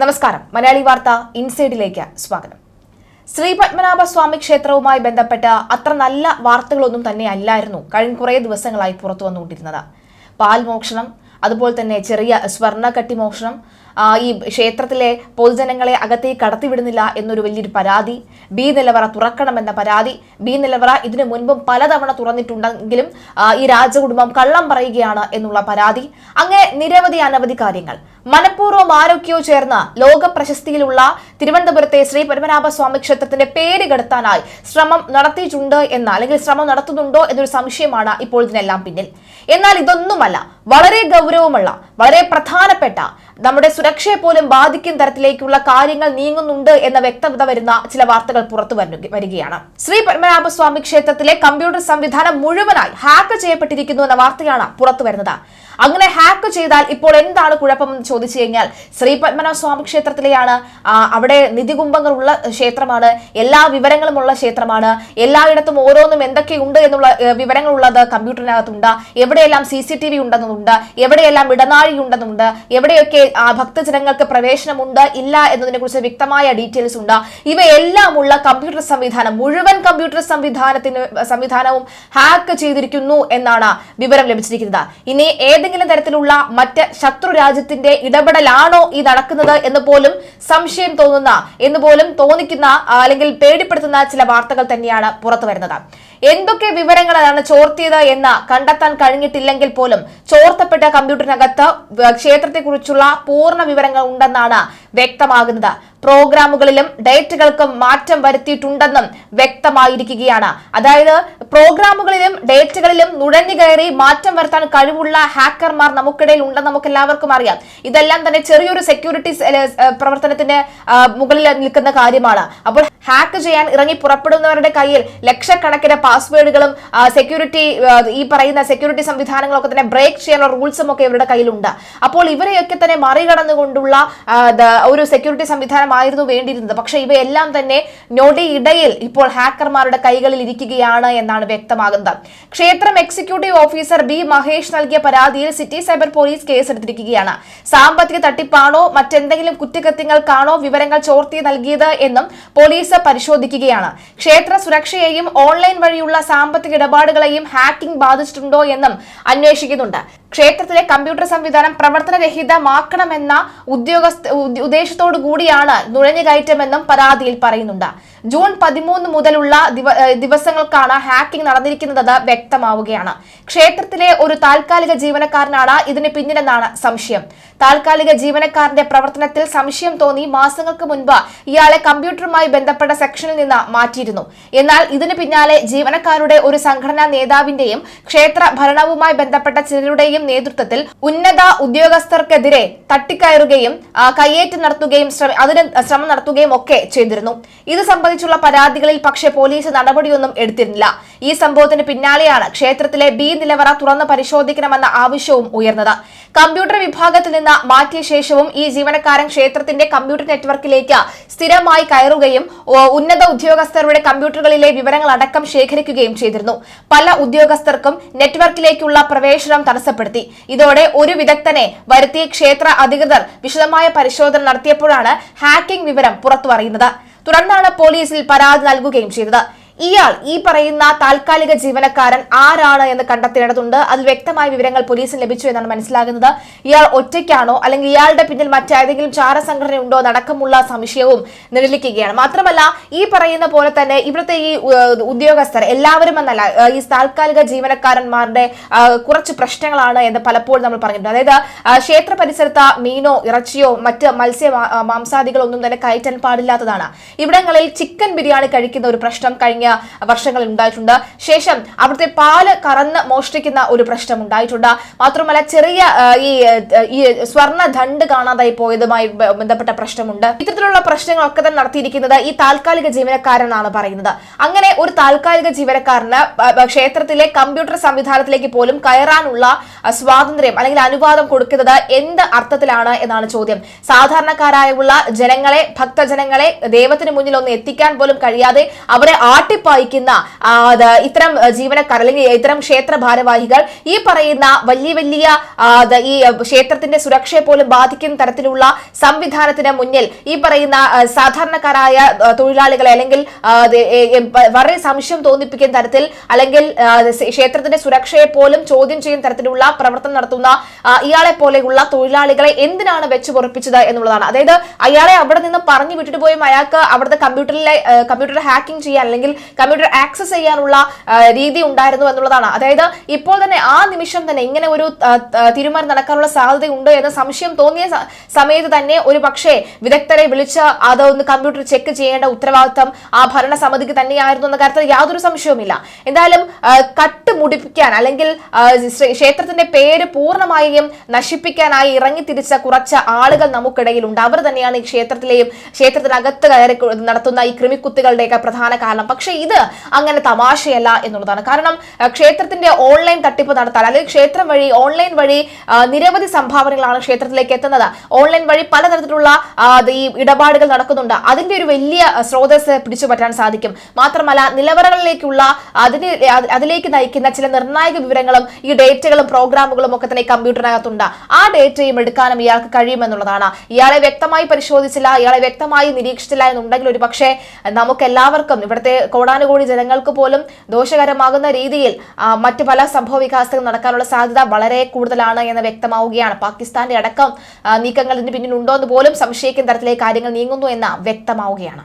നമസ്കാരം. മലയാളി വാർത്ത ഇൻസൈഡിലേക്ക് സ്വാഗതം. ശ്രീ പത്മനാഭ സ്വാമി ക്ഷേത്രവുമായി ബന്ധപ്പെട്ട് അത്ര നല്ല വാർത്തകളൊന്നും തന്നെ അല്ലായിരുന്നു കഴിഞ്ഞ കുറേ ദിവസങ്ങളായി പുറത്തു വന്നുകൊണ്ടിരുന്നത്. പാൽ മോഷണം അതുപോലെ തന്നെ ചെറിയ സ്വർണക്കട്ടി മോഷണം ഈ ക്ഷേത്രത്തിലെ പൊതുജനങ്ങളെ അകത്തേക്ക് കടത്തിവിടുന്നില്ല എന്നൊരു വലിയൊരു പരാതി. ബി നിലവറ തുറക്കണമെന്ന പരാതി. ബി നിലവറ ഇതിനു മുൻപും പലതവണ തുറന്നിട്ടുണ്ടെങ്കിലും ഈ രാജകുടുംബം കള്ളം പറയുകയാണ് എന്നുള്ള പരാതി. അങ്ങനെ നിരവധി അനവധി കാര്യങ്ങൾ. മനഃപൂർവം ആരോഗ്യവും ചേർന്ന ലോക പ്രശസ്തിയിലുള്ള തിരുവനന്തപുരത്തെ ശ്രീ പത്മനാഭ സ്വാമി ക്ഷേത്രത്തിന്റെ പേര് കടത്താനായി ശ്രമം നടത്തിയിട്ടുണ്ട് എന്ന അല്ലെങ്കിൽ ശ്രമം നടത്തുന്നുണ്ടോ എന്നൊരു സംശയമാണ് ഇപ്പോൾ ഇതിനെല്ലാം പിന്നിൽ. എന്നാൽ ഇതൊന്നുമല്ല. വളരെ ഗൗരവമുള്ള വളരെ പ്രധാനപ്പെട്ട നമ്മുടെ സുരക്ഷയെ പോലും ബാധിക്കും തരത്തിലേക്കുള്ള കാര്യങ്ങൾ നീങ്ങുന്നുണ്ട് എന്ന വ്യക്തത വരുന്ന ചില വാർത്തകൾ പുറത്തു വരു- വരികയാണ്. ശ്രീ പത്മനാഭസ്വാമി ക്ഷേത്രത്തിലെ കമ്പ്യൂട്ടർ സംവിധാനം മുഴുവനായി ഹാക്ക് ചെയ്യപ്പെട്ടിരിക്കുന്നു എന്ന വാർത്തയാണ് പുറത്തു വരുന്നത്. അങ്ങനെ ഹാക്ക് ചെയ്താൽ ഇപ്പോൾ എന്താണ് കുഴപ്പമെന്ന് ചോദിച്ചു കഴിഞ്ഞാൽ ശ്രീ പത്മനാഭ സ്വാമി ക്ഷേത്രത്തിലെയാണ് അവിടെ നിധികുംഭങ്ങൾ ഉള്ള ക്ഷേത്രമാണ് എല്ലാ വിവരങ്ങളും ഉള്ള ക്ഷേത്രമാണ് എല്ലായിടത്തും ഓരോന്നും എന്തൊക്കെയുണ്ട് എന്നുള്ള ഏഹ്, വിവരങ്ങളുള്ളത് കമ്പ്യൂട്ടറിനകത്തുണ്ട് എവിടെയെല്ലാം സി സി ടി വി ഉണ്ടെന്നുണ്ട് എവിടെയെല്ലാം ഇടനാഴി ഉണ്ടെന്നുണ്ട് എവിടെയൊക്കെ ഭക്തജനങ്ങൾക്ക് പ്രവേശനമുണ്ട് ഇല്ല എന്നതിനെ കുറിച്ച് വ്യക്തമായ ഡീറ്റെയിൽസ് ഉണ്ട്. ഇവയെല്ലാം ഉള്ള കമ്പ്യൂട്ടർ സംവിധാനം മുഴുവൻ കമ്പ്യൂട്ടർ സംവിധാനത്തിന് സംവിധാനവും ഹാക്ക് ചെയ്തിരിക്കുന്നു എന്നാണ് വിവരം ലഭിച്ചിരിക്കുന്നത്. ഇനി ഏതെങ്കിലും തരത്തിലുള്ള മറ്റ് ശത്രു രാജ്യത്തിന്റെ ഇടപെടലാണോ ഈ നടക്കുന്നത് എന്ന് പോലും സംശയം തോന്നുന്ന എന്ന് പോലും തോന്നിക്കുന്ന അല്ലെങ്കിൽ പേടിപ്പെടുത്തുന്ന ചില വാർത്തകൾ തന്നെയാണ് പുറത്തു വരുന്നത്. എന്തൊക്കെ വിവരങ്ങളാണ് ചോർത്തിയത് എന്ന് കണ്ടെത്താൻ കഴിഞ്ഞിട്ടില്ലെങ്കിൽ പോലും ചോർത്തപ്പെട്ട കമ്പ്യൂട്ടറിനകത്ത് ക്ഷേത്രത്തെക്കുറിച്ചുള്ള പൂർണ വിവരങ്ങൾ ഉണ്ടെന്നാണ് വ്യക്തമാകുന്നത്. പ്രോഗ്രാമുകളിലും ഡേറ്റുകൾക്കും മാറ്റം വരുത്തിയിട്ടുണ്ടെന്നും വ്യക്തമായിരിക്കുകയാണ്. അതായത് പ്രോഗ്രാമുകളിലും ഡേറ്റുകളിലും നുഴഞ്ഞു കയറി മാറ്റം വരുത്താൻ കഴിവുള്ള ഹാക്കർമാർ നമുക്കിടയിൽ ഉണ്ടെന്ന് നമുക്ക് എല്ലാവർക്കും അറിയാം. ഇതെല്ലാം തന്നെ ചെറിയൊരു സെക്യൂരിറ്റി പ്രവർത്തനത്തിന്റെ മുകളിൽ നിൽക്കുന്ന കാര്യമാണ്. അപ്പോൾ ഹാക്ക് ചെയ്യാൻ ഇറങ്ങി പുറപ്പെടുന്നവരുടെ കയ്യിൽ ലക്ഷക്കണക്കിന് പാസ്വേഡുകളും സെക്യൂരിറ്റി ഈ പറയുന്ന സെക്യൂരിറ്റി സംവിധാനങ്ങളൊക്കെ തന്നെ ബ്രേക്ക് ചെയ്യാനുള്ള റൂൾസും ഒക്കെ ഇവരുടെ കയ്യിലുണ്ട്. അപ്പോൾ ഇവരെയൊക്കെ തന്നെ മറികടന്നുകൊണ്ടുള്ള ഒരു സെക്യൂരിറ്റി സംവിധാനമായിരുന്നു വേണ്ടിയിരുന്നത്. പക്ഷെ ഇവയെല്ലാം തന്നെ ഞൊടിയിടയിൽ ഇപ്പോൾ ഹാക്കർമാരുടെ കൈകളിൽ ഇരിക്കുകയാണ് എന്നാണ് വ്യക്തമാകുന്നത്. ക്ഷേത്രം എക്സിക്യൂട്ടീവ് ഓഫീസർ ബി മഹേഷ് നൽകിയ പരാതിയിൽ സിറ്റി സൈബർ പോലീസ് കേസെടുത്തിരിക്കുകയാണ്. സാമ്പത്തിക തട്ടിപ്പാണോ മറ്റെന്തെങ്കിലും കുറ്റകൃത്യങ്ങൾക്കാണോ വിവരങ്ങൾ ചോർത്തി നൽകിയത് എന്നും പോലീസ് പരിശോധിക്കുകയാണ്. ക്ഷേത്ര സുരക്ഷയെയും ഓൺലൈൻ വഴിയുള്ള സാമ്പത്തിക ഇടപാടുകളെയും ഹാക്കിംഗ് ബാധിച്ചിട്ടുണ്ടോ എന്നും അന്വേഷിക്കുന്നുണ്ട്. ക്ഷേത്രത്തിലെ കമ്പ്യൂട്ടർ സംവിധാനം പ്രവർത്തനരഹിതമാക്കണമെന്ന ഉദ്യോഗസ്ഥ ഉദ്യ- ഉദ്ദേശത്തോടു കൂടിയാണ് നുഴഞ്ഞുകയറ്റമെന്നും പരാതിയിൽ പറയുന്നുണ്ട്. ജൂൺ പതിമൂന്ന് മുതലുള്ള ദിവസങ്ങൾക്കാണ് ഹാക്കിംഗ് നടന്നിരിക്കുന്നത് വ്യക്തമാവുകയാണ്. ക്ഷേത്രത്തിലെ ഒരു താൽക്കാലിക ജീവനക്കാരനാണ് ഇതിന് പിന്നിലെന്നാണ് സംശയം. താൽക്കാലിക ജീവനക്കാരന്റെ പ്രവർത്തനത്തിൽ സംശയം തോന്നി മാസങ്ങൾക്ക് മുൻപ് ഇയാളെ കമ്പ്യൂട്ടറുമായി ബന്ധപ്പെട്ട സെക്ഷനിൽ നിന്ന് മാറ്റിയിരുന്നു. എന്നാൽ ഇതിന് പിന്നാലെ ജീവനക്കാരുടെ ഒരു സംഘടനാ നേതാവിന്റെയും ക്ഷേത്ര ഭരണവുമായി ബന്ധപ്പെട്ട ചിലരുടെയും നേതൃത്വത്തിൽ ഉന്നത ഉദ്യോഗസ്ഥർക്കെതിരെ തട്ടിക്കയറുകയും കയ്യേറ്റം നടത്തുകയും അതിന് ശ്രമം നടത്തുകയും ഒക്കെ ചെയ്തിരുന്നു. ഇത് സംബന്ധിച്ചുള്ള പരാതികളിൽ പക്ഷേ പോലീസ് നടപടിയൊന്നും എടുത്തിരുന്നില്ല. ഈ സംഭവത്തിന് പിന്നാലെയാണ് ക്ഷേത്രത്തിലെ ബി നിലവറ തുറന്ന് പരിശോധിക്കണമെന്ന ആവശ്യവും ഉയർന്നത്. കമ്പ്യൂട്ടർ വിഭാഗത്തിൽ നിന്ന് മാറ്റിയ ശേഷവും ഈ ജീവനക്കാരൻ ക്ഷേത്രത്തിന്റെ കമ്പ്യൂട്ടർ നെറ്റ്വർക്കിലേക്ക് സ്ഥിരമായി കയറുകയും ഉന്നത ഉദ്യോഗസ്ഥരുടെ കമ്പ്യൂട്ടറുകളിലെ വിവരങ്ങൾ അടക്കം ശേഖരിക്കുകയും ചെയ്തിരുന്നു. പല ഉദ്യോഗസ്ഥർക്കും നെറ്റ്വർക്കിലേക്കുള്ള പ്രവേശനം തടസ്സപ്പെടുത്തി. ഇതോടെ ഒരു വിദഗ്ധനെ വരുത്തി ക്ഷേത്ര അധികൃതർ വിശദമായ പരിശോധന നടത്തിയപ്പോഴാണ് ഹാക്കിംഗ് വിവരം പുറത്തു അറിയുന്നത് തുടർന്നാണ് പോലീസിൽ പരാതി നൽകുകയും ചെയ്തത്. ഇയാൾ ഈ പറയുന്ന താൽക്കാലിക ജീവനക്കാരൻ ആരാണ് എന്ന് കണ്ടെത്തേണ്ടതുണ്ട്. അതിൽ വ്യക്തമായ വിവരങ്ങൾ പോലീസിന് ലഭിച്ചു എന്നാണ് മനസ്സിലാകുന്നത്. ഇയാൾ ഒറ്റയ്ക്കാണോ? അല്ലെങ്കിൽ ഇയാളുടെ പിന്നിൽ മറ്റേതെങ്കിലും ചാരസംഘടനയുണ്ടോ നടക്കമുള്ള സംശയവും നിഴലിക്കുകയാണ്. മാത്രമല്ല ഈ പറയുന്ന പോലെ തന്നെ ഇവിടുത്തെ ഈ ഉദ്യോഗസ്ഥർ എല്ലാവരും എന്നല്ല ഈ താൽക്കാലിക ജീവനക്കാരന്മാരുടെ കുറച്ച് പ്രശ്നങ്ങളാണ് എന്ന് പലപ്പോഴും നമ്മൾ പറഞ്ഞിട്ടുണ്ട്. അതായത് ക്ഷേത്ര പരിസരത്ത് മീനോ ഇറച്ചിയോ മറ്റ് മത്സ്യ മാംസാദികളൊന്നും തന്നെ കയറ്റാൻ പാടില്ലാത്തതാണ്. ഇവിടങ്ങളിൽ ചിക്കൻ ബിരിയാണി കഴിക്കുന്ന ഒരു പ്രശ്നം കഴിഞ്ഞ വർഷങ്ങളിൽ ഉണ്ടായിട്ടുണ്ട്. ശേഷം അവിടുത്തെ പാൽ കറന്ന് മോഷ്ടിക്കുന്ന ഒരു പ്രശ്നം ഉണ്ടായിട്ടുണ്ട്. മാത്രമല്ല ചെറിയ ഈ ഈ സ്വർണ ദണ്ട് കാണാതായി പോയതുമായി ബന്ധപ്പെട്ട പ്രശ്നമുണ്ട്. ഇത്തരത്തിലുള്ള പ്രശ്നങ്ങളൊക്കെ തന്നെ നടത്തിയിരിക്കുന്നത് ഈ താൽക്കാലിക ജീവനക്കാരനാണ് പറയുന്നത്. അങ്ങനെ ഒരു താൽക്കാലിക ജീവനക്കാരന് ക്ഷേത്രത്തിലെ കമ്പ്യൂട്ടർ സംവിധാനത്തിലേക്ക് പോലും കയറാനുള്ള സ്വാതന്ത്ര്യം അല്ലെങ്കിൽ അനുവാദം കൊടുക്കുന്നത് എന്ത് അർത്ഥത്തിലാണ് എന്നാണ് ചോദ്യം. സാധാരണക്കാരായുള്ള ജനങ്ങളെ ഭക്തജനങ്ങളെ ദൈവത്തിന് മുന്നിൽ ഒന്ന് എത്തിക്കാൻ പോലും കഴിയാതെ അവരെ ആട്ടി അത് ഇത്തരം ജീവനക്കാർ അല്ലെങ്കിൽ ഇത്തരം ക്ഷേത്ര ഭാരവാഹികൾ ഈ പറയുന്ന വലിയ വലിയ ഈ ക്ഷേത്രത്തിന്റെ സുരക്ഷയെ പോലും ബാധിക്കുന്ന തരത്തിലുള്ള സംവിധാനത്തിന് മുന്നിൽ ഈ പറയുന്ന സാധാരണക്കാരായ തൊഴിലാളികളെ അല്ലെങ്കിൽ വളരെ സംശയം തോന്നിപ്പിക്കുന്ന തരത്തിൽ അല്ലെങ്കിൽ ക്ഷേത്രത്തിന്റെ സുരക്ഷയെ പോലും ചോദ്യം ചെയ്യുന്ന തരത്തിലുള്ള പ്രവർത്തനം നടത്തുന്ന ഇയാളെ പോലെയുള്ള തൊഴിലാളികളെ എന്തിനാണ് വെച്ച് പൊറപ്പിച്ചത് എന്നുള്ളതാണ്. അതായത് അയാളെ അവിടെ നിന്ന് പറഞ്ഞു വിട്ടിട്ട് പോയും അയാൾക്ക് അവിടുത്തെ കമ്പ്യൂട്ടറിലെ കമ്പ്യൂട്ടർ ഹാക്കിംഗ് ചെയ്യാൻ അല്ലെങ്കിൽ കമ്പ്യൂട്ടർ ആക്സസ് ചെയ്യാനുള്ള രീതി ഉണ്ടായിരുന്നു എന്നുള്ളതാണ്. അതായത് ഇപ്പോൾ തന്നെ ആ നിമിഷം തന്നെ ഇങ്ങനെ ഒരു തീരുമാനം നടക്കാനുള്ള സാധ്യതയുണ്ട് എന്ന് സംശയം തോന്നിയ സമയത്ത് തന്നെ ഒരു പക്ഷേ വിദഗ്ധരെ വിളിച്ച് അതൊന്ന് കമ്പ്യൂട്ടർ ചെക്ക് ചെയ്യേണ്ട ഉത്തരവാദിത്തം ആ ഭരണസമിതിക്ക് തന്നെയായിരുന്നു എന്ന കാര്യത്തിൽ യാതൊരു സംശയവുമില്ല. എന്തായാലും കട്ട് മുടിപ്പിക്കാൻ അല്ലെങ്കിൽ ക്ഷേത്രത്തിന്റെ പേര് പൂർണമായും നശിപ്പിക്കാനായി ഇറങ്ങി തിരിച്ച കുറച്ച് ആളുകൾ നമുക്കിടയിലുണ്ട്. അവർ തന്നെയാണ് ഈ ക്ഷേത്രത്തിലെയും ക്ഷേത്രത്തിനകത്ത് കയറി നടത്തുന്ന ഈ ക്രിമിക്കുത്തുകളുടെയൊക്കെ പ്രധാന കാരണം. പക്ഷേ ഇത് അങ്ങനെ തമാശയല്ല എന്നുള്ളതാണ്. കാരണം ക്ഷേത്രത്തിന്റെ ഓൺലൈൻ തട്ടിപ്പ് നടത്താൻ അല്ലെങ്കിൽ ക്ഷേത്രം വഴി ഓൺലൈൻ വഴി നിരവധി സംഭാവനകളാണ് ക്ഷേത്രത്തിലേക്ക് എത്തുന്നത്. ഓൺലൈൻ വഴി പലതരത്തിലുള്ള ഈ ഇടപാടുകൾ നടക്കുന്നുണ്ട്. അതിന്റെ ഒരു വലിയ സ്രോതസ് പിടിച്ചു പറ്റാൻ സാധിക്കും. മാത്രമല്ല നിലവറകളിലേക്കുള്ള അതിന് അതിലേക്ക് നയിക്കുന്ന ചില നിർണായക വിവരങ്ങളും ഈ ഡേറ്റകളും പ്രോഗ്രാമുകളും ഒക്കെ തന്നെ കമ്പ്യൂട്ടറിനകത്തുണ്ട്. ആ ഡേറ്റയും എടുക്കാനും ഇയാൾക്ക് കഴിയുമെന്നുള്ളതാണ്. ഇയാളെ വ്യക്തമായി പരിശോധിച്ചില്ല ഇയാളെ വ്യക്തമായി നിരീക്ഷിച്ചില്ല എന്നുണ്ടെങ്കിൽ ഒരു പക്ഷേ നമുക്ക് എല്ലാവർക്കും ഇവിടുത്തെ കോടാനുകോടി ജനങ്ങൾക്ക് പോലും ദോഷകരമാകുന്ന രീതിയിൽ മറ്റു പല സംഭവ വികാസങ്ങൾ നടക്കാനുള്ള സാധ്യത വളരെ കൂടുതലാണ് എന്ന് വ്യക്തമാവുകയാണ്. പാകിസ്ഥാന്റെ അടക്കം നീക്കങ്ങൾ ഇതിന് പിന്നിലുണ്ടോ എന്ന് പോലും സംശയിക്കുന്ന തരത്തിലേക്ക് കാര്യങ്ങൾ നീങ്ങുന്നു എന്ന് വ്യക്തമാവുകയാണ്.